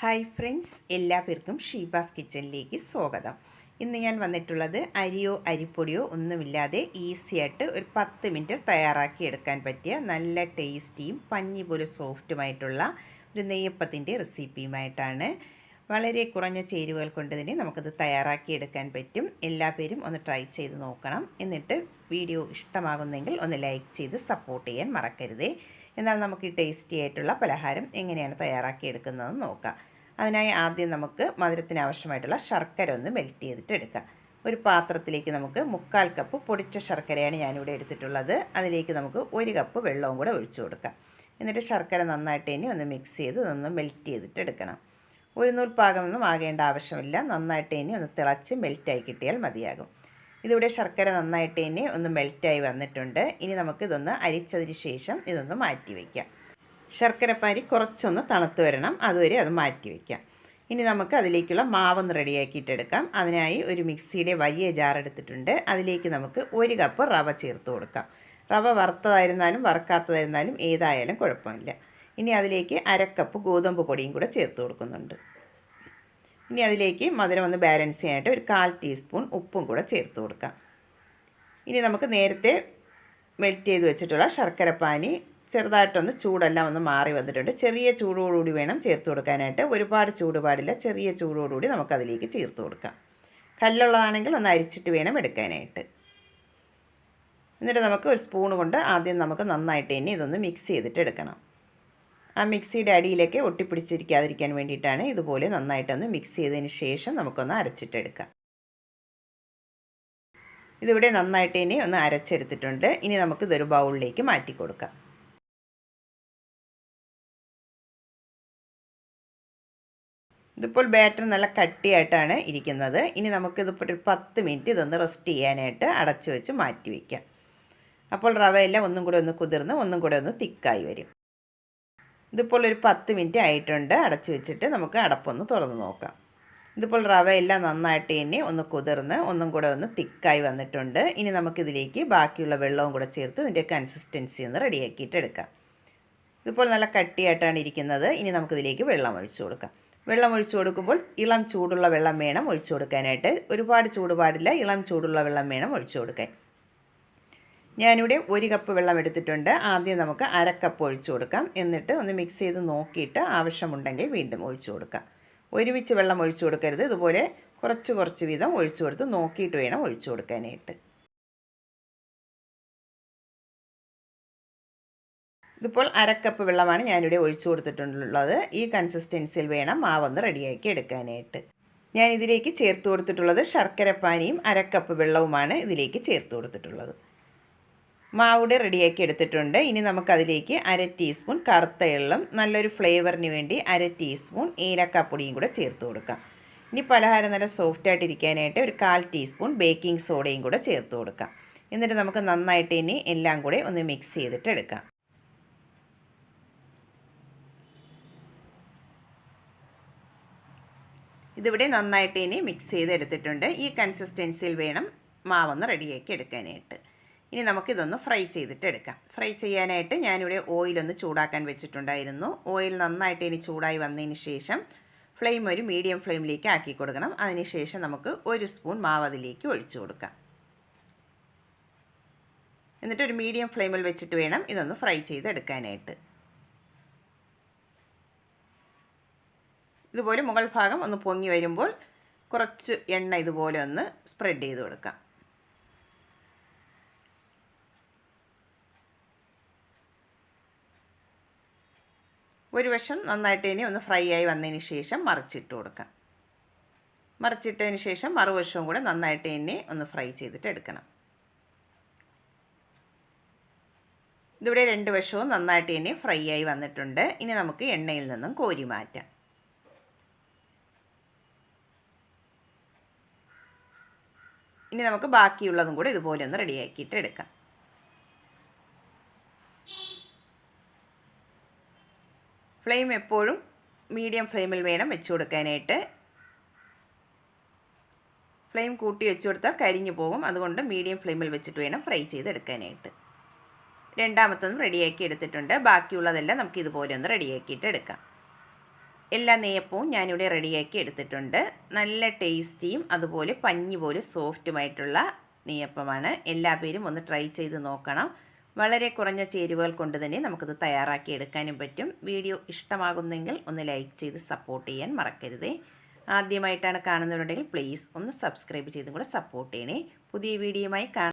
Hi friends എല്ലാവർക്കും ഷീബാസ് കിച്ചണിലേക്ക് സ്വാഗതം. ഇന്ന് ഞാൻ വന്നിട്ടുള്ളത് അരിയോ അരിപ്പൊടിയോ ഒന്നുമില്ലാതെ ഈസിയായിട്ട് ഒരു പത്ത് മിനിറ്റ് തയ്യാറാക്കി എടുക്കാൻ പറ്റിയ നല്ല ടേസ്റ്റിയും പഞ്ഞി പോലെ സോഫ്റ്റുമായിട്ടുള്ള ഒരു നെയ്യപ്പത്തിന്റെ റെസിപ്പിയുമായിട്ടാണ് വളരെ കുറഞ്ഞ ചേരുവകൾ കൊണ്ട് തന്നെ നമുക്കത് തയ്യാറാക്കി എടുക്കാൻ പറ്റും. എല്ലാ പേരും ഒന്ന് ട്രൈ ചെയ്ത് നോക്കണം. എന്നിട്ട് വീഡിയോ ഇഷ്ടമാകുന്നെങ്കിൽ ഒന്ന് ലൈക്ക് ചെയ്ത് സപ്പോർട്ട് ചെയ്യാൻ മറക്കരുതേ. എന്നാൽ നമുക്ക് ഈ ടേസ്റ്റി ആയിട്ടുള്ള പലഹാരം എങ്ങനെയാണ് തയ്യാറാക്കി എടുക്കുന്നതെന്ന് നോക്കാം. അതിനായി ആദ്യം നമുക്ക് മധുരത്തിന് ആവശ്യമായിട്ടുള്ള ശർക്കര ഒന്ന് മെൽറ്റ് ചെയ്തിട്ട് എടുക്കാം. ഒരു പാത്രത്തിലേക്ക് നമുക്ക് മുക്കാൽ കപ്പ് പൊടിച്ച ശർക്കരയാണ് ഞാനിവിടെ എടുത്തിട്ടുള്ളത്. അതിലേക്ക് നമുക്ക് ഒരു കപ്പ് വെള്ളവും കൂടെ ഒഴിച്ചു കൊടുക്കാം. എന്നിട്ട് ശർക്കര നന്നായിട്ട് ഇനി ഒന്ന് മിക്സ് ചെയ്ത് ഒന്ന് മെൽറ്റ് ചെയ്തിട്ട് എടുക്കണം. ഒരു നൂൽ പാകമൊന്നും ആകേണ്ട ആവശ്യമില്ല. നന്നായിട്ട് ഇനി ഒന്ന് തിളച്ച് മെൽറ്റായി കിട്ടിയാൽ മതിയാകും. ഇതിവിടെ ശർക്കര നന്നായിട്ട് തന്നെ ഒന്ന് മെൽറ്റായി വന്നിട്ടുണ്ട്. ഇനി നമുക്കിതൊന്ന് അരിച്ചതിന് ശേഷം ഇതൊന്ന് മാറ്റി വയ്ക്കാം ശർക്കരപ്പാരി കുറച്ചൊന്ന് തണുത്ത് വരണം. അതുവരെ അത് മാറ്റി വയ്ക്കാം ഇനി നമുക്ക് അതിലേക്കുള്ള മാവൊന്ന് റെഡിയാക്കിയിട്ടെടുക്കാം. അതിനായി ഒരു മിക്സിയുടെ വലിയ ജാർ എടുത്തിട്ടുണ്ട്. അതിലേക്ക് നമുക്ക് ഒരു കപ്പ് റവ ചേർത്ത് കൊടുക്കാം. റവ വറുത്തതായിരുന്നാലും വറുക്കാത്തതായിരുന്നാലും ഏതായാലും കുഴപ്പമില്ല. ഇനി അതിലേക്ക് അരക്കപ്പ് ഗോതമ്പ് പൊടിയും കൂടെ ചേർത്ത് കൊടുക്കുന്നുണ്ട്. ഇനി അതിലേക്ക് മധുരം ഒന്ന് ബാലൻസ് ചെയ്യാനായിട്ട് ഒരു കാൽ ടീസ്പൂൺ ഉപ്പും കൂടെ ചേർത്ത് കൊടുക്കാം. ഇനി നമുക്ക് നേരത്തെ മെൽറ്റ് ചെയ്ത് വെച്ചിട്ടുള്ള ശർക്കരപ്പാനി ചെറുതായിട്ടൊന്ന് ചൂടെല്ലാം ഒന്ന് മാറി വന്നിട്ടുണ്ട്. ചെറിയ ചൂടോടുകൂടി വേണം ചേർത്ത് കൊടുക്കാനായിട്ട്. ഒരുപാട് ചൂട് പാടില്ല ചെറിയ ചൂടോടുകൂടി നമുക്കതിലേക്ക് ചേർത്ത് കൊടുക്കാം. കല്ലുള്ളതാണെങ്കിൽ ഒന്ന് അരിച്ചിട്ട് വേണം എടുക്കാനായിട്ട്. എന്നിട്ട് നമുക്ക് ഒരു സ്പൂൺ കൊണ്ട് ആദ്യം നമുക്ക് നന്നായിട്ട് തന്നെ ഇതൊന്ന് മിക്സ് ചെയ്തിട്ട് എടുക്കണം. ആ മിക്സിയുടെ അടിയിലേക്ക് ഒട്ടിപ്പിടിച്ചിരിക്കാതിരിക്കാൻ വേണ്ടിയിട്ടാണ് ഇതുപോലെ നന്നായിട്ടൊന്ന് മിക്സ് ചെയ്തതിന് ശേഷം നമുക്കൊന്ന് അരച്ചിട്ടെടുക്കാം. ഇതിവിടെ നന്നായിട്ട് ഇനി ഒന്ന് അരച്ചെടുത്തിട്ടുണ്ട്. ഇനി നമുക്ക് ഇതൊരു ബൗളിലേക്ക് മാറ്റി കൊടുക്കാം. ഇതിപ്പോൾ ബാറ്റർ നല്ല കട്ടിയായിട്ടാണ് ഇരിക്കുന്നത്. ഇനി നമുക്കിതിപ്പോൾ ഒരു പത്ത് മിനിറ്റ് ഇതൊന്ന് റെസ്റ്റ് ചെയ്യാനായിട്ട് അടച്ചു വെച്ച് മാറ്റി വയ്ക്കാം അപ്പോൾ റവയെല്ലാം ഒന്നും കൂടെ ഒന്ന് കുതിർന്ന് ഒന്നും കൂടെ ഒന്ന് തിക്കായി വരും. ഇതിപ്പോൾ ഒരു പത്ത് മിനിറ്റ് ആയിട്ടുണ്ട്. അടച്ചു വെച്ചിട്ട് നമുക്ക് അടപ്പൊന്ന് തുറന്ന് നോക്കാം. ഇതിപ്പോൾ എല്ലാം നന്നായിട്ട് തന്നെ ഒന്ന് കുതിർന്ന് ഒന്നും കൂടെ ഒന്ന് തിക്കായി വന്നിട്ടുണ്ട്. ഇനി നമുക്കിതിലേക്ക് ബാക്കിയുള്ള വെള്ളവും കൂടെ ചേർത്ത് ഇതിന്റെ കൺസിസ്റ്റൻസി ഒന്ന് റെഡിയാക്കിയിട്ട് എടുക്കാം. ഇതിപ്പോൾ നല്ല കട്ടിയായിട്ടാണ് ഇരിക്കുന്നത്. ഇനി നമുക്കിതിലേക്ക് വെള്ളം ഒഴിച്ചു കൊടുക്കാം. വെള്ളം ഒഴിച്ചു കൊടുക്കുമ്പോൾ ഇളം ചൂടുള്ള വെള്ളം വേണം ഒഴിച്ചു കൊടുക്കാനായിട്ട്. ഒരുപാട് ചൂട് പാടില്ല ഇളം ചൂടുള്ള വെള്ളം വേണം ഒഴിച്ചു കൊടുക്കാൻ. ഞാനിവിടെ ഒരു കപ്പ് വെള്ളം എടുത്തിട്ടുണ്ട്. ആദ്യം നമുക്ക് അരക്കപ്പ് കപ്പ് ഒഴിച്ചു കൊടുക്കാം. എന്നിട്ട് ഒന്ന് മിക്സ് ചെയ്ത് നോക്കിയിട്ട് ആവശ്യമുണ്ടെങ്കിൽ വീണ്ടും ഒഴിച്ചു കൊടുക്കാം. ഒരുമിച്ച് വെള്ളം ഒഴിച്ചു കൊടുക്കരുത്. ഇതുപോലെ കുറച്ച് കുറച്ച് വീതം ഒഴിച്ചു കൊടുത്ത് നോക്കിയിട്ട് വേണം ഒഴിച്ചു കൊടുക്കാനായിട്ട്. ഇതിപ്പോൾ അരക്കപ്പ് വെള്ളമാണ് ഞാനിവിടെ ഒഴിച്ചു കൊടുത്തിട്ടുള്ളത്. ഈ കൺസിസ്റ്റൻസിയിൽ വേണം മാവൊന്ന് റെഡിയാക്കി എടുക്കാനായിട്ട്. ഞാൻ ഇതിലേക്ക് ചേർത്ത് കൊടുത്തിട്ടുള്ളത് ശർക്കരപ്പാനിയും അരക്കപ്പ് വെള്ളവുമാണ് ഇതിലേക്ക് ചേർത്ത് കൊടുത്തിട്ടുള്ളത്. മാവിടെ റെഡിയാക്കി എടുത്തിട്ടുണ്ട്. ഇനി നമുക്കതിലേക്ക് അര ടീസ്പൂൺ കറുത്ത എള്ളും നല്ലൊരു ഫ്ലേവറിന് വേണ്ടി അര ടീസ്പൂൺ ഏലക്കാപ്പൊടിയും കൂടെ ചേർത്ത് കൊടുക്കാം. ഇനി പലഹാരം നല്ല സോഫ്റ്റായിട്ടിരിക്കാനായിട്ട് ഒരു കാൽ ടീസ്പൂൺ ബേക്കിംഗ് സോഡയും കൂടെ ചേർത്ത് കൊടുക്കാം. എന്നിട്ട് നമുക്ക് നന്നായിട്ട് ഇനി എല്ലാം കൂടെ ഒന്ന് മിക്സ് ചെയ്തിട്ട് എടുക്കാം. ഇതിവിടെ നന്നായിട്ട് ഇനി മിക്സ് ചെയ്തെടുത്തിട്ടുണ്ട്. ഈ കൺസിസ്റ്റൻസിയിൽ വേണം മാവൊന്ന് റെഡിയാക്കി എടുക്കാനായിട്ട്. ഇനി നമുക്കിതൊന്ന് ഫ്രൈ ചെയ്തിട്ട് എടുക്കാം ഫ്രൈ ചെയ്യാനായിട്ട് ഞാനിവിടെ ഓയിലൊന്ന് ചൂടാക്കാൻ വെച്ചിട്ടുണ്ടായിരുന്നു. ഓയിൽ നന്നായിട്ട് ഇനി ചൂടായി വന്നതിന് ശേഷം ഫ്ലെയിം ഒരു മീഡിയം ഫ്ലെയിമിലേക്ക് ആക്കി കൊടുക്കണം. അതിനുശേഷം നമുക്ക് ഒരു സ്പൂൺ മാവ് അതിലേക്ക് ഒഴിച്ചു കൊടുക്കാം. എന്നിട്ട് ഒരു മീഡിയം ഫ്ലെയിമിൽ വെച്ചിട്ട് വേണം ഇതൊന്ന് ഫ്രൈ ചെയ്തെടുക്കാനായിട്ട്. ഇതുപോലെ മുകൾ ഭാഗം ഒന്ന് പൊങ്ങി വരുമ്പോൾ കുറച്ച് എണ്ണ ഇതുപോലെ ഒന്ന് സ്പ്രെഡ് ചെയ്ത് കൊടുക്കാം. ഒരു വശം നന്നായിട്ട് ഇനി ഒന്ന് ഫ്രൈ ആയി വന്നതിന് ശേഷം മറിച്ചിട്ട് കൊടുക്കാം. മറിച്ചിട്ടതിന് ശേഷം മറുവശവും കൂടെ നന്നായിട്ട് ഇനി ഒന്ന് ഫ്രൈ ചെയ്തിട്ട് എടുക്കണം. ഇതിവിടെ രണ്ട് വശവും നന്നായിട്ട് ഇനി ഫ്രൈ ആയി വന്നിട്ടുണ്ട്. ഇനി നമുക്ക് എണ്ണയിൽ നിന്നും കോരി മാറ്റാം. ഇനി നമുക്ക് ബാക്കിയുള്ളതും കൂടെ ഇതുപോലെ ഒന്ന് റെഡിയാക്കിയിട്ട് എടുക്കാം. ഫ്ലെയിം എപ്പോഴും മീഡിയം ഫ്ലെയിമിൽ വേണം വെച്ച് കൊടുക്കാനായിട്ട്. ഫ്ലെയിം കൂട്ടി വെച്ച് കൊടുത്താൽ കരിഞ്ഞു പോകും. അതുകൊണ്ട് മീഡിയം ഫ്ലെയിമിൽ വെച്ചിട്ട് വേണം ഫ്രൈ ചെയ്തെടുക്കാനായിട്ട് രണ്ടാമത്തതും റെഡിയാക്കി എടുത്തിട്ടുണ്ട്. ബാക്കിയുള്ളതെല്ലാം നമുക്ക് ഇതുപോലെ ഒന്ന് റെഡിയാക്കിയിട്ട് എടുക്കാം. എല്ലാ നെയ്യപ്പവും ഞാനിവിടെ റെഡിയാക്കി എടുത്തിട്ടുണ്ട്. നല്ല ടേസ്റ്റിയും അതുപോലെ പഞ്ഞി പോലെ സോഫ്റ്റുമായിട്ടുള്ള നെയ്യപ്പമാണ്. എല്ലാ പേരും ഒന്ന് ട്രൈ ചെയ്ത് നോക്കണം. വളരെ കുറഞ്ഞ ചേരുവകൾ കൊണ്ട് തന്നെ നമുക്കിത് തയ്യാറാക്കി എടുക്കാനും പറ്റും. വീഡിയോ ഇഷ്ടമാകുന്നെങ്കിൽ ഒന്ന് ലൈക്ക് ചെയ്ത് സപ്പോർട്ട് ചെയ്യാൻ മറക്കരുത്. ആദ്യമായിട്ടാണ് കാണുന്നവരുണ്ടെങ്കിൽ പ്ലീസ് ഒന്ന് സബ്സ്ക്രൈബ് ചെയ്തും കൂടെ സപ്പോർട്ട് ചെയ്യണേ. പുതിയ വീഡിയോയുമായി കാണാം.